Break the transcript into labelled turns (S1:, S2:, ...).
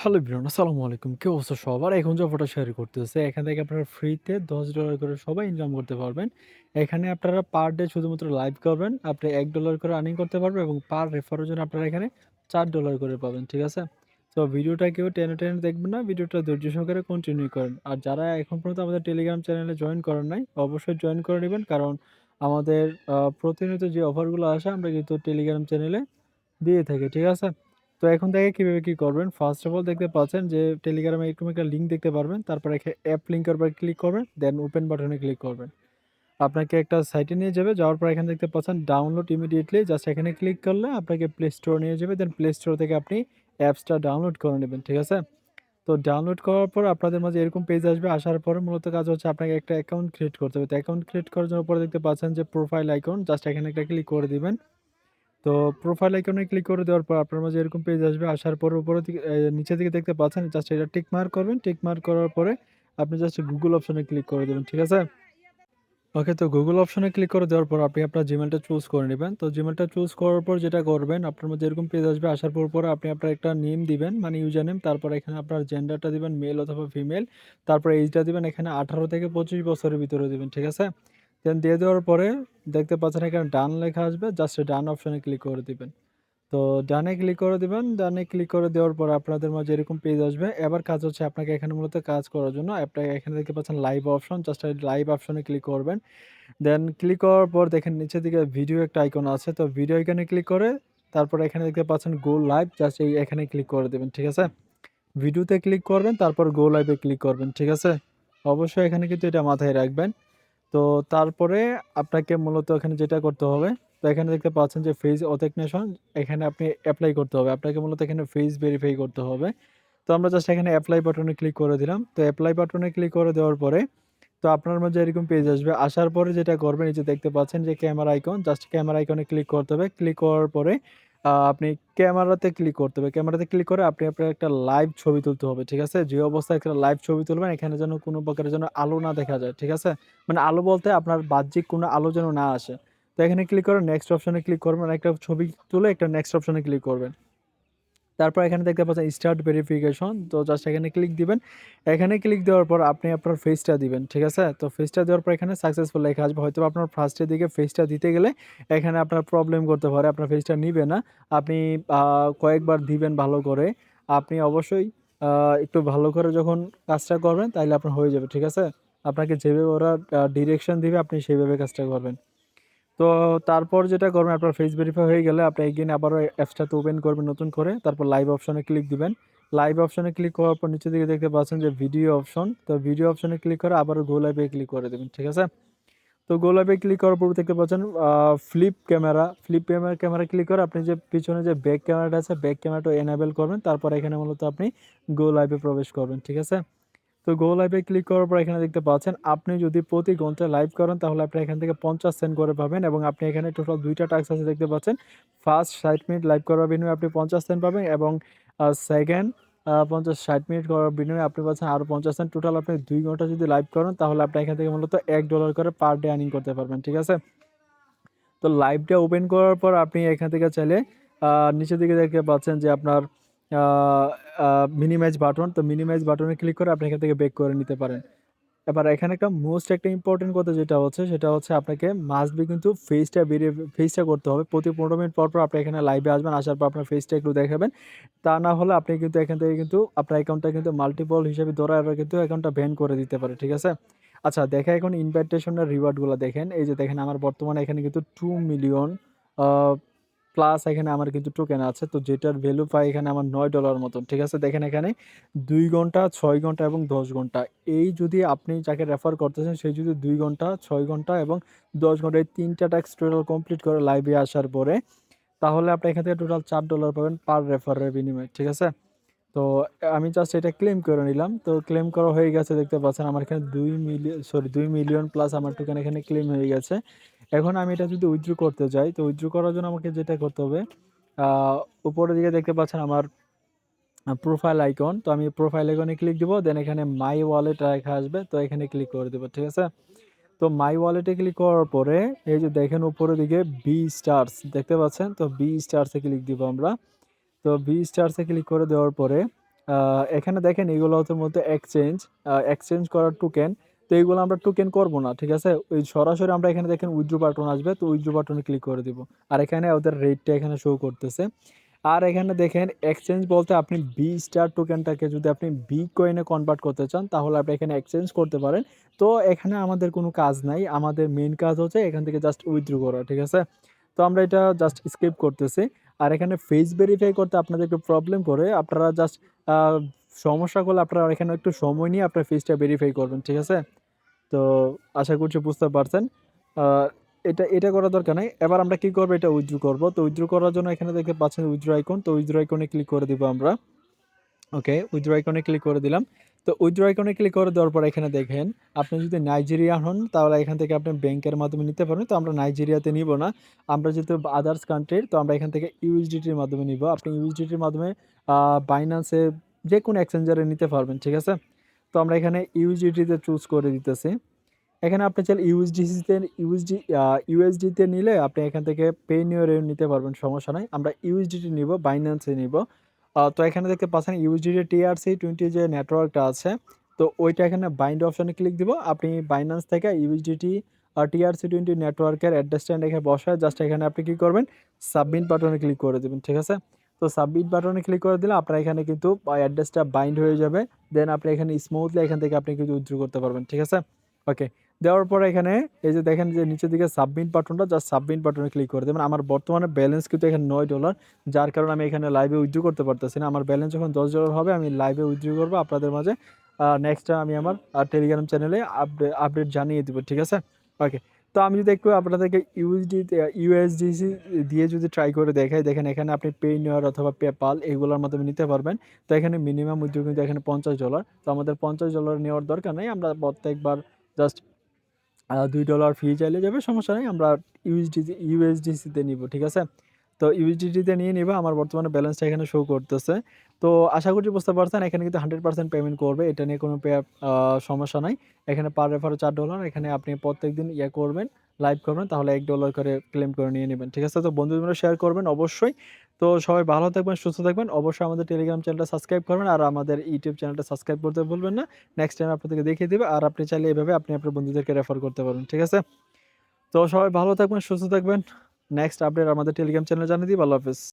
S1: Hello everyone, আসসালামু আলাইকুম। কি অবস্থা সবার? এখন যে অফারটা শেয়ার করতেছে, এখান থেকে আপনারা ফ্রিতে $10 করে সবাই ইনকাম করতে পারবেন। এখানে আপনারা পার ডে শুধুমাত্র লাইভ করবেন। আপনি এক ডলার করে আর্নিং করতে পারবেন এবং পার রেফারের জন্য আপনারা এখানে চার ডলার করে পাবেন। ঠিক আছে? তো ভিডিওটা কেউ টেনে, টেনে দেখবেন না। ভিডিওটা ধৈর্য সহকারে কন্টিনিউ করেন। আর যারা এখন পর্যন্ত আমাদের টেলিগ্রাম চ্যানেলে জয়েন করেন নাই, অবশ্যই জয়েন করে নেবেন কারণ আমাদের প্রতিনিয়ত যে অফারগুলো আসে আমরা কিন্তু টেলিগ্রাম চ্যানেলে দিয়ে থাকি। ঠিক আছে? তো এখন থেকে কীভাবে কি করবেন? ফার্স্ট অফ অল দেখতে পাচ্ছেন যে টেলিগ্রামে এরকম একটা লিঙ্ক দেখতে পারবেন। তারপরে এখা অ্যাপ লিঙ্কের উপর ক্লিক করবেন। দেন ওপেন বাটনে ক্লিক করবেন। আপনাকে একটা সাইটে নিয়ে যাবে। যাওয়ার পর এখানে দেখতে পাচ্ছেন ডাউনলোড ইমিডিয়েটলি জাস্ট এখানে ক্লিক করলে আপনাকে প্লে স্টোরে নিয়ে যাবে। দেন প্লে স্টোর থেকে আপনি অ্যাপসটা ডাউনলোড করে নেবেন। ঠিক আছে? তো ডাউনলোড করার পর আপনাদের মাঝে এরকম পেজ আসবে। আসার পরে মূলত কাজ হচ্ছে আপনাকে একটা অ্যাকাউন্ট ক্রিয়েট করতে হবে। তো অ্যাকাউন্ট ক্রিয়েট করার জন্য উপরে দেখতে পাচ্ছেন যে প্রোফাইল আইকন জাস্ট এখানে একটা ক্লিক করে দিবেন। তো প্রোফাইল আইকনে ক্লিক করে দেওয়ার পর আপনার মাঝে এরকম পেজ আসবে। আসার পর এ, নিচের দিকে দেখতে পাচ্ছেন জাস্ট এটা টিক মার্ক করবেন। টিক মার্ক করার পরে আপনি জাস্ট গুগল অপশনে ক্লিক করে দেবেন। ঠিক আছে? ওকে তো গুগল অপশনে ক্লিক করে দেওয়ার পর আপনি আপনার জিমেইলটা চুজ করে নিবেন। তো জিমেইলটা চুজ করার পর যেটা করবেন, আপনার মাঝে এরকম পেজ আসবে। আসার পর পরে আপনি আপনার একটা নেম দিবেন মানে ইউজার নেম। তারপরে এখানে আপনার জেন্ডারটা দিবেন মেল অথবা ফিমেল। তারপর এইজটা দিবেন এখানে 18 থেকে 25 বছরের ভিতরে দিবেন। ঠিক আছে? দেন দিয়ে দেওয়ার পরে দেখতে পাচ্ছেন এখানে ডান লেখা আসবে। জাস্ট ডান অপশানে ক্লিক করে দিবেন। তো ডানে ক্লিক করে দিবেন। ডানে ক্লিক করে দেওয়ার পর আপনাদের মাঝে এরকম পেজ আসবে। এবার কাজ হচ্ছে আপনাকে এখানে মূলত কাজ করার জন্য আপনাকে এখানে দেখতে পাচ্ছেন লাইভ অপশন। জাস্ট লাইভ অপশনে ক্লিক করবেন। দেন ক্লিক করার পর দেখেন নিচের দিকে ভিডিও একটা আইকন আছে। তো ভিডিও আইকনে ক্লিক করে তারপর এখানে দেখতে পাচ্ছেন গো লাইভ জাস্ট এই এখানে ক্লিক করে দেবেন ঠিক আছে? ভিডিওতে ক্লিক করবেন তারপর গো লাইভে ক্লিক করবেন। ঠিক আছে? অবশ্যই এখানে কিন্তু এটা মাথায় রাখবেন। তো তারপরে আপনাকে মূলত এখানে যেটা করতে হবে, তো এখানে দেখতে পাচ্ছেন যে ফেস অথেন্টিকেশন এখানে আপনি অ্যাপ্লাই করতে হবে। আপনাকে মূলত এখানে ফেস ভেরিফাই করতে হবে। তো আমরা জাস্ট এখানে অ্যাপ্লাই বাটনে ক্লিক করে দিলাম। তো অ্যাপ্লাই বাটনে ক্লিক করে দেওয়ার পরে তো আপনার মাঝে এরকম পেজ আসবে। আসার পরে যেটা করবেন এই যে দেখতে পাচ্ছেন যে ক্যামেরা আইকন জাস্ট ক্যামেরা আইকনে ক্লিক করতে হবে। ক্লিক করার পরে আপনি ক্যামেরাতে ক্লিক করতে হবে। ক্যামেরাতে ক্লিক করে আপনি আপনার একটা লাইভ ছবি তুলতে হবে। ঠিক আছে? যে অবস্থায় একটা লাইভ ছবি তুলবেন, এখানে যেন কোনো প্রকারের যেন আলো না দেখা যায়। ঠিক আছে? মানে আলো বলতে আপনার বাহ্যিক কোনো আলো যেন না আসে। তো এখানে ক্লিক করে নেক্সট অপশনে ক্লিক করবেন। একটা ছবি তুলে একটা নেক্সট অপশনে ক্লিক করবেন। তারপর এখানে দেখতে পাচ্ছেন স্টার্ট ভেরিফিকেশন। তো জাস্ট এখানে ক্লিক দিবেন। এখানে ক্লিক দেওয়ার পর আপনি আপনার ফেসটা দিবেন। ঠিক আছে? তো ফেসটা দেওয়ার পর এখানে সাকসেসফুল লেখা আসবে। হয়তো আপনার ফার্স্টের দিকে ফেসটা দিতে গেলে এখানে আপনার প্রবলেম করতে পারে। আপনার ফেসটা নিবে না। আপনি কয়েকবার দিবেন ভালো করে। আপনি অবশ্যই একটু ভালো করে যখন কাজটা করবেন তাইলে আপনার হয়ে যাবে। ঠিক আছে? আপনাকে যেভাবে ওরা ডিরেকশন দিবে, আপনি সেইভাবে কাজটা করবেন। তো তারপর যেটা করবেন আপনার ফেস ভেরিফাই হয়ে গেলে আপনি এগেইন আবারও অ্যাপসটাতে ওপেন করবেন নতুন করে। তারপর লাইভ অপশনে ক্লিক দিবেন। লাইভ অপশনে ক্লিক করার পর নিচের দিকে দেখতে পাচ্ছেন যে ভিডিও অপশন। তো ভিডিও অপশনে ক্লিক করে আবারও গো লাইভ ক্লিক করে দেবেন ঠিক আছে? তো গো লাইভ ক্লিক করার পর দেখতে পাচ্ছেন flip camera, flip camera camera click করে আপনি যে পিছনে যে ব্যাক ক্যামেরাটা আছে ব্যাক ক্যামেরাটা এনেবল করবেন। তারপর এখানে মূলত আপনি গো লাইভ প্রবেশ করবেন। ঠিক আছে? তো গো লাইভে ক্লিক করার পর এখানে দেখতে পাচ্ছেন, আপনি যদি প্রতি ঘন্টায় লাইভ করেন, তাহলে আপনি এখান থেকে ৫০ সেন্ট করে পাবেন এবং আপনি এখানে টোটাল ২ টা টাস্ক আছে দেখতে পাচ্ছেন। ফার্স্ট ৬০ মিনিট লাইভ করার বিনিময়ে আপনি ৫০ সেন্ট পাবেন এবং সেকেন্ড পঞ্চাশ ৫০-৬০ মিনিট করার বিনিময়ে আপনি পাচ্ছেন আরও ৫০ সেন্ট। টোটাল আপনি দুই ঘণ্টা যদি লাইভ করেন, তাহলে আপনি এখান থেকে মূলত এক ডলার করে পার ডে আর্নিং করতে পারবেন। ঠিক আছে? তো লাইভটা ওপেন করার পর আপনি এখান থেকে চাইলে নিচের দিকে দেখতে পাচ্ছেন যে আপনার মিনিমাইজ বাটন। তো মিনিমাইজ বাটনে ক্লিক করে আপনি এখান থেকে বেক করে নিতে পারেন। এবার এখানে একটা মোস্ট একটা ইম্পোর্টেন্ট কথা যেটা হচ্ছে সেটা হচ্ছে আপনাকে মাস্ট বি কিন্তু ফেসটা বেরিয়ে ফেসটা করতে হবে। প্রতি ১৫ মিনিট পর, পর আপনি এখানে লাইভে আসবেন। আসার পর আপনার ফেসটা একটু দেখাবেন। তা না হলে আপনি কিন্তু এখান থেকে কিন্তু আপনার অ্যাকাউন্টটা কিন্তু মাল্টিপল হিসেবে ধরে এরা কিন্তু অ্যাকাউন্টটা ব্যান করে দিতে পারে। ঠিক আছে? আচ্ছা দেখেন এখন ইনভাইটেশন এর রিওয়ার্ডগুলা দেখেন। এই যে দেখেন আমার বর্তমানে এখানে কিন্তু 2 মিলিয়ন প্লাস এখানে আমার কিন্তু টোকেন আছে। তো যেটার ভ্যালু পাই এখানে আমার নয় ডলার মতন। ঠিক আছে? দেখেন এখানে দুই ঘণ্টা, ছয় ঘণ্টা এবং ১০ ঘণ্টা। এই যদি আপনি যাকে রেফার করতেছেন সেই যদি দুই ঘণ্টা, ছয় ঘণ্টা এবং ১০ ঘণ্টা এই ৩ টা টাস্ক টোটাল কমপ্লিট করে লাইভে আসার পরে তাহলে আপনি এখান থেকে টোটাল চার ডলার পাবেন পার রেফারের বিনিময়ে। ঠিক আছে? তো আমি জাস্ট এটা ক্লেম করে নিলাম। তো ক্লেম করা হয়ে গেছে দেখতে পাচ্ছেন আমার এখানে দুই মিলিয়ন সরি দুই মিলিয়ন প্লাস আমার টোকেন এখানে ক্লেম হয়ে গেছে। এখন আমি এটা যদি উইথড্র করতে যাই তো উইথড্র করার জন্য আমাকে যেটা করতে হবে উপরের দিকে দেখতে পাচ্ছেন আমার প্রোফাইল আইকন। তো আমি প্রোফাইল আইকনে ক্লিক দিব। দেন এখানে মাই ওয়ালেট লেখা আসবে। তো এখানে ক্লিক করে দেবো ঠিক আছে? তো মাই ওয়ালেটে ক্লিক করার পরে এই যে দেখেন উপরের দিকে বি স্টারস দেখতে পাচ্ছেন? তো বি স্টারস ক্লিক দিব আমরা। তো বি স্টারস ক্লিক করে দেওয়ার পরে এখানে দেখেন এগুলো হচ্ছে মূলত এক্সচেঞ্জ, এক্সচেঞ্জ করার টোকেন। তো এইগুলো আমরা টোকেন করব না। ঠিক আছে? ওই সরাসরি আমরা এখানে দেখেন উইথড্র বাটন আসবে। তো উইথড্র বাটনে ক্লিক করে দিব। আর এখানে ওদের রেটটা এখানে শো করতেছে। আর এখানে দেখেন এক্সচেঞ্জ বলতে আপনি বি স্টার টোকেনটাকে যদি আপনি বি কয়েনে কনভার্ট করতে চান, তাহলে আপনি এখানে এক্সচেঞ্জ করতে পারেন। তো এখানে আমাদের কোনো কাজ নাই। আমাদের মেন কাজ হচ্ছে এখান থেকে জাস্ট উইথড্র করা। ঠিক আছে? তো আমরা এটা জাস্ট স্কিপ করতেছি। আর এখানে ফেস ভেরিফাই করতে আপনাদের একটু প্রবলেম করে। আপনারা জাস্ট সমস্যা করলে আপনারা এখানে একটু সময় নিয়ে আপনার ফিজটা ভেরিফাই করবেন। ঠিক আছে? তো আশা করছি বুঝতে পারছেন। এটা এটা করার দরকার নেই এবার আমরা কি করব? এটা উইথড্র করব। তো উইথড্র করার জন্য এখানে দেখতে পাচ্ছেন উইথড্র আইকন। তো উইথড্র আইকনে ক্লিক করে দিব আমরা। ওকে, উইথড্র আইকনে ক্লিক করে দিলাম। তো উইথড্র আইকনে ক্লিক করে দেওয়ার পর এখানে দেখেন আপনি যদি নাইজেরিয়া হন তাহলে এখান থেকে আপনি ব্যাংকের মাধ্যমে নিতে পারেন। তো আমরা নাইজেরিয়াতে নিব না। আমরা যেহেতু আদার্স কান্ট্রির তো আমরা এখান থেকে ইউএসডিটির মাধ্যমে নিব। আপনি ইউএসডিটির মাধ্যমে আ বাইন্যান্সে যেকোনো এক্সচেঞ্জারে নিতে পারবেন। ঠিক আছে? তো আমরা এখানে ইউএসডিটিতে চুজ করে দিতেছি। এখানে আপনি চাইলে ইউএসডিসিতে ইউএসডি ইউএসডিতে নিলে আপনি এখান থেকে পেনিয়রে নিতে পারবেন সমস্যা নাই। আমরা ইউএসডিটি নিব, বাইন্যান্সে নিব। তো এখানে দেখতে পাচ্ছেন ইউএসডিটি টিআরসি20 যে নেটওয়ার্কটা আছে তো ওইটা এখানে বাইন্ড অপশানে ক্লিক দিব। আপনি বাইন্যান্স থেকে ইউএসডিটি আ টিআরসি20 নেটওয়ার্কের অ্যাড্রেসটা এখানে বসায় জাস্ট এখানে আপনি কী করবেন? সাবমিট বাটনে ক্লিক করে দিবেন। ঠিক আছে? তো সাবমিট বাটনে ক্লিক করে দিলে আপনার এখানে কিন্তু অ্যাড্রেসটা বাইন্ড হয়ে যাবে। দেন আপনি এখানে স্মুথলি এখান থেকে আপনি কিন্তু উইথড্র করতে পারবেন। ঠিক আছে? ওকে। দেওয়ার পরে এখানে এই যে দেখেন যে নিচের দিকে সাবমিট বাটনটা জাস্ট সাবমিট বাটনে ক্লিক করে দেবেন আমার বর্তমানে ব্যালেন্স কিন্তু এখানে নয় ডলার যার কারণে আমি এখানে লাইভে উইথড্র করতে পারতেছি না। আমার ব্যালেন্স যখন $10 হবে, আমি লাইভে উইথড্র করব আপনাদের মাঝে। নেক্সট আমি আমার টেলিগ্রাম চ্যানেলে আপডে আপডেট জানিয়ে দেবো, ঠিক আছে? ওকে। তো আমি যদি একটু আপনাদেরকে ইউএসডি ইউএসডিসি দিয়ে যদি ট্রাই করে দেখাই, দেখেন এখানে আপনি পেনিয়র অথবা পেপাল এগুলোর মাধ্যমে নিতে পারবেন। তো এখানে মিনিমাম উদ্যোগ কিন্তু এখানে $50 তো আমাদের $50 নেওয়ার দরকার নেই আমরা প্রত্যেকবার জাস্ট দুই ডলার ফি চাইলে যাবে সমস্যা নেই আমরা ইউএসডিসি ইউএসডিসিতে নিব। ঠিক আছে? তো ইউএসডিটিতে নিয়ে নিবে আমার বর্তমানে ব্যালেন্সটা এখানে শো করতেছে। তো আশা করছি বুঝতে পারছেন এখানে কিন্তু 100% পেমেন্ট করবে। এটা নিয়ে কোনো সমস্যা নাই। এখানে পার রেফারে $4 এখানে আপনি প্রত্যেকদিন ইয়ে করবেন, লাইভ করবেন তাহলে এক ডলার করে ক্লেম করে নিয়ে নিবেন। ঠিক আছে? তো বন্ধুদের শেয়ার করবেন অবশ্যই। তো সবাই ভালো থাকবেন, সুস্থ থাকবেন। অবশ্যই আমাদের টেলিগ্রাম চ্যানেলটা সাবস্ক্রাইব করবেন আর আমাদের ইউটিউব চ্যানেলটা সাবস্ক্রাইব করতে ভুলবেন না। নেক্সট টাইম আপনাদেরকে দেখিয়ে দেবে আর আপনি চাইলে এভাবে আপনি আপনার বন্ধুদেরকে রেফার করতে পারবেন। ঠিক আছে? তো সবাই ভালো থাকবেন, সুস্থ থাকবেন। নেক্সট আপডেট আমাদের টেলিগ্রাম চ্যানেলে জানিয়ে দিব। ভালো হাফেজ।